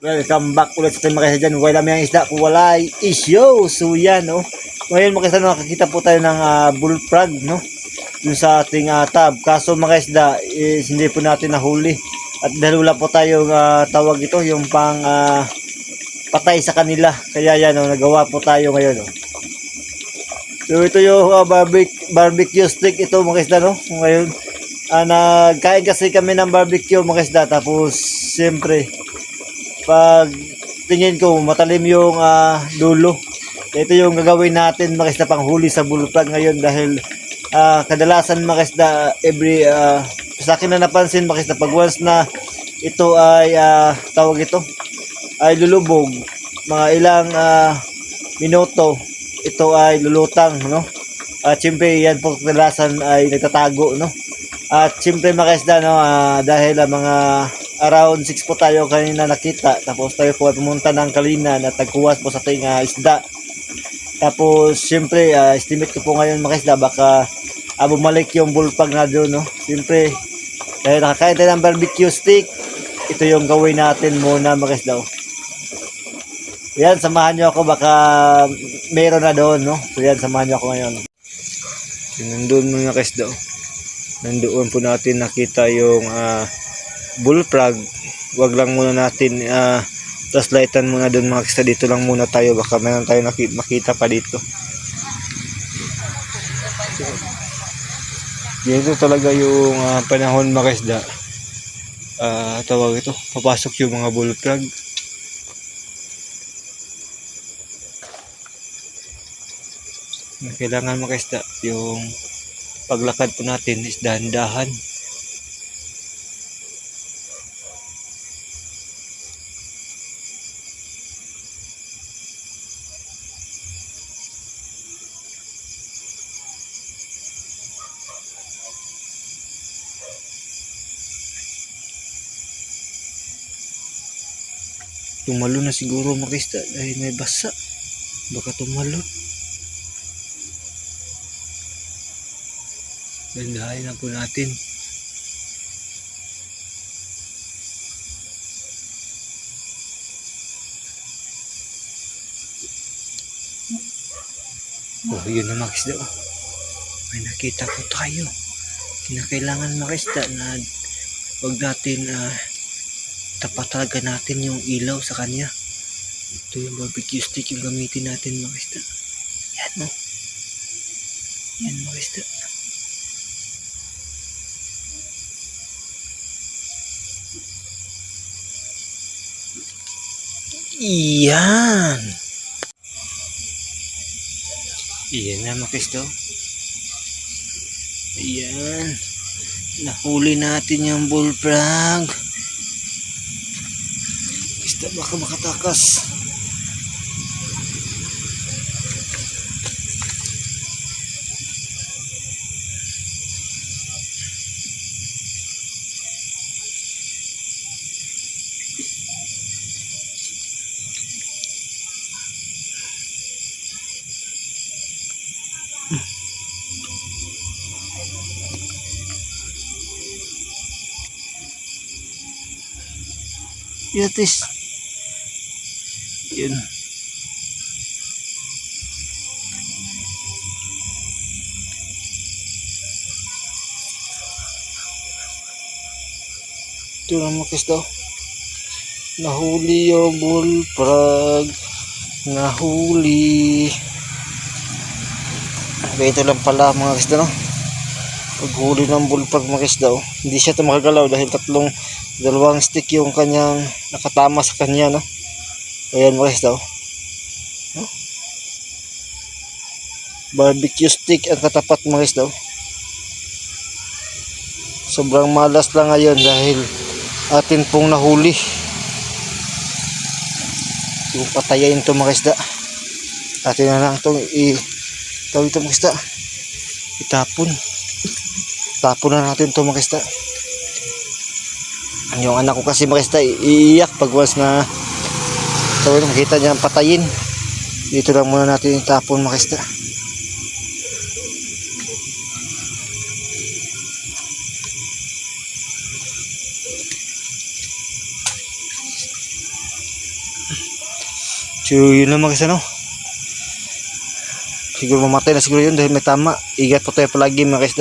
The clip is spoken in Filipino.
Welcome back ulit sa mga dyan. Wala may isda kung wala isyo. So yan, no. Ngayon mga kaisan, nakakita po tayo ng ah, bullfrog, no. Dun sa ating ah, tab. Kaso mga isda, is hindi po natin nahuli. At dahil wala po tayong ah, tawag ito, yung pang ah, patay sa kanila. Kaya yan, no, nagawa po tayo ngayon, no. So ito yung ah, barbecue, barbecue stick ito mga isda, no. Ngayon, ah, nagkain kasi kami ng barbecue mga isda. Tapos, siyempre, pag tingin ko matalim yung ah, dulo. Ito yung gagawin natin mga isda panghuli sa bullfrog ngayon dahil ah, kadalasan mga every ah, sa akin na napansin mga pag once na ito ay ah, tawag ito ay lulubog mga ilang ah, minuto ito ay lulutang no at siyempre yan po kadalasan ay nagtatago no at siyempre mga isda no ah, dahil ah, mga around 6 po tayo kanina nakita. Tapos tayo po pumunta ng Kalinan at nagkuwas po sa ating ah, isda. Tapos siyempre ah, estimate ko po ngayon mga isda baka ah, bumalik yung bullfrog na doon no? Siyempre dahil nakakain tayo ng barbecue stick ito yung gawin natin muna mga isda oh. yan samahan nyo ako baka meron na doon no? So yan samahan nyo ako ngayon. Nandun mga isda oh. nandoon po natin nakita yung ah, bullfrog. Wag lang muna natin uh, lightan muna doon mga kista. Dito lang muna tayo. Baka meron tayo makita pa dito. Dito talaga yung ah, panahon mga isda Ah, tawag ito. Papasok yung mga bullfrog. Kailangan mga yung paglakad po natin is dahan-dahan Tumalo na siguro makista dahil may basa. Baka tumalo. Gandahin na po natin. Oh, yun na makisda. Oh. May nakita po tayo. Kinakailangan makisda na wag natin ah, tapat talaga natin yung ilaw sa kanya. Ito yung barbecue stick yung gamitin natin mga isda. Yan mo. Yan mga isda. Iyan. Iyan na mga isda. Ayan. Nahuli natin yung bullfrog. Isda baka makatakas. Yatis. Yun. Ito na mga kisda. Nahuli yung bullfrog. Nahuli. Ganito lang pala mga kisda no. Paghuli ng bullfrog mga kisda. Oh. Hindi siya ito dahil tatlong dalawang stick yung kanyang nakatama sa kanya no. Ayan mga kisda. Oh. No? Barbecue stick ang katapat mga kisda. Oh. Sobrang malas lang ngayon dahil atin pong nahuli. Yung patayain to mga isda. Atin na lang itong i tawag ito mga isda. Itapon. Tapon na natin to mga isda. Yung anak ko kasi mga isda iiyak pag once na tawag ito makita niya ang patayin. Dito lang muna natin itapon mga isda. So yun lang mga kasano. Siguro mamatay na siguro yun dahil may tama. Ingat po tayo palagi mga kaisda.